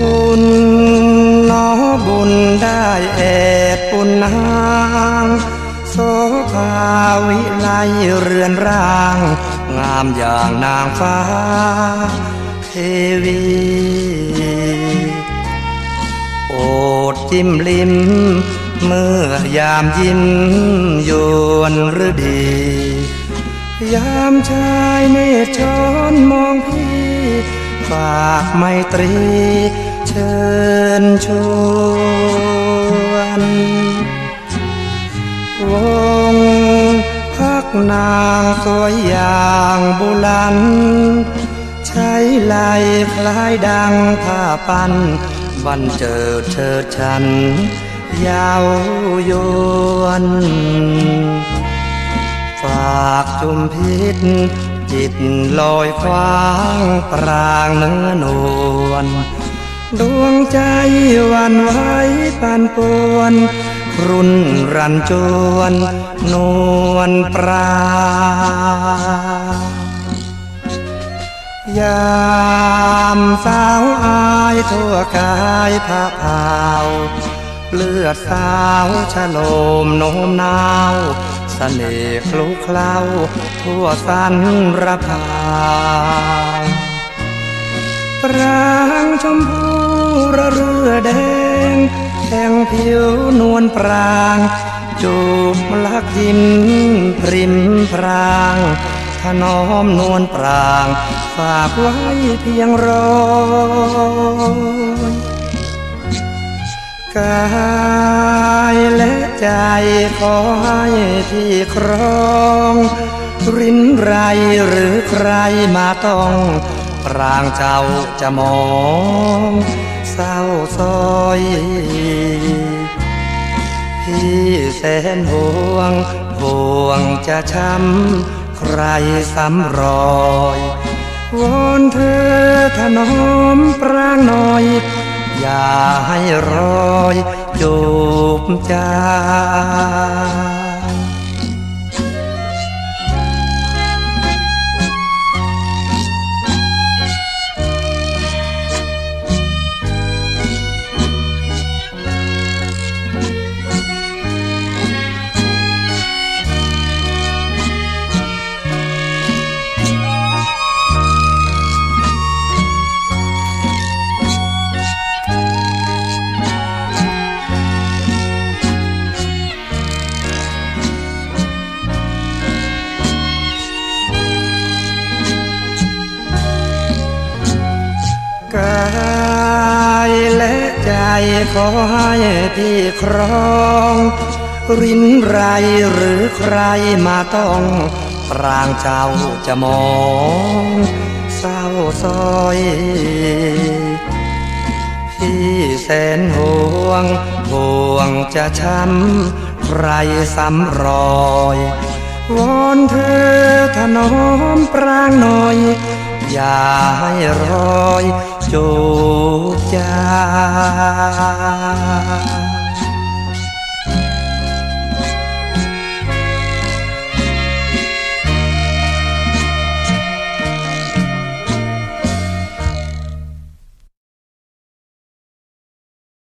บุญน้อบุญได้แอบปุนนางโสภาวิไลเรือนร่าง งามอย่างนางฟ้าเทวีโอดจิ้มลิ้มเมื่อยามยิ้มโยนหรือดี ยามชายเนตรชนมองพี่ ฝากไมตรีเชิญชวนวงพักนางสวยอย่างบุลัน ใช้ไหลคล้ายดังผ้าปันบันเจิดเชิดฉัน ยาวยวน ฝากจุมพิษ จิตลอยคว้างปรางเนื้อนวลดวงใจวันไหวปันปวน รุ่นรันจวนนวลปรางยามสาวอายทั่วกายพระพาว เลือดสาวชะโลมโน้มนาว เสน่ห์คลุกเคล้าทั่วสันระพางปรางชมพูระเรือแดงแข่งผิวนวลปรางจูบลักยิ้มพริมพรางถนอมนวลปราง ฝากไว้เพียงรอ ใจขอให้ที่ครองรินไรหรือใครมาต้องปรางเจ้าจะมองเศร้าซอย พี่แสนห่วงห่วงจะช้ำใครซ้ำรอยวอนเธอถนอมปรางหน่อย อย่าให้รอย จา กายและใจขอให้พี่ครองรินไรหรือใครมาต้องปรางเจ้าจะมองเศร้าซอย พี่แสนห่วงห่วงจะช้ำใครซ้ำรอยวอนเธอถนอมปรางหน่อย อย่าให้รอย จูบใจ